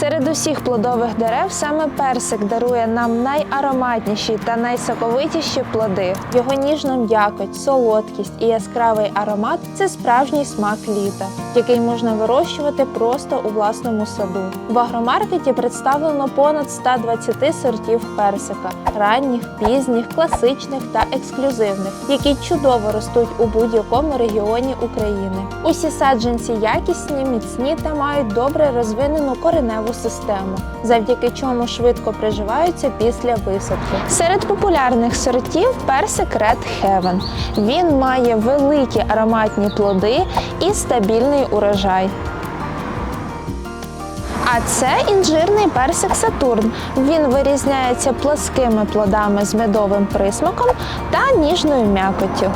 Серед усіх плодових дерев саме персик дарує нам найароматніші та найсоковитіші плоди. Його ніжна м'якоть, солодкість і яскравий аромат це справжній смак літа, який можна вирощувати просто у власному саду. В агромаркеті представлено понад 120 сортів персика ранніх, пізніх, класичних та ексклюзивних, які чудово ростуть у будь-якому регіоні України. Усі саджанці якісні, міцні та мають добре розвинену кореневу систему, завдяки чому швидко приживаються після висадки. Серед популярних сортів персик Red Heaven. Він має великі ароматні плоди і стабільний урожай. А це інжирний персик Сатурн. Він вирізняється плоскими плодами з медовим присмаком та ніжною м'якоттю.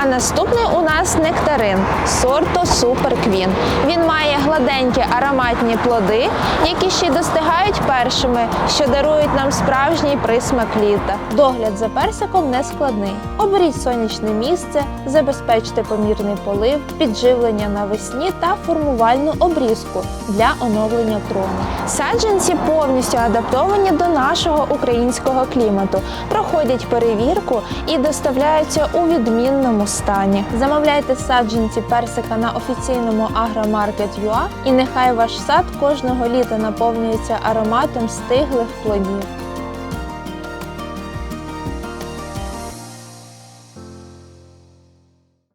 А наступний у нас нектарин сорту Супер Квін. Він має гладенькі ароматні плоди, які ще достигають першими, що дарують нам справжній присмак літа. Догляд за персиком не складний. Оберіть сонячне місце, забезпечте помірний полив, підживлення навесні та формувальну обрізку для оновлення крони. Саджанці повністю адаптовані до нашого українського клімату, проходять перевірку і доставляються у відмінному стані. Замовляйте саджанці персика на офіційному Агромаркет.ua і нехай ваш сад кожного літа наповнюється ароматом стиглих плодів.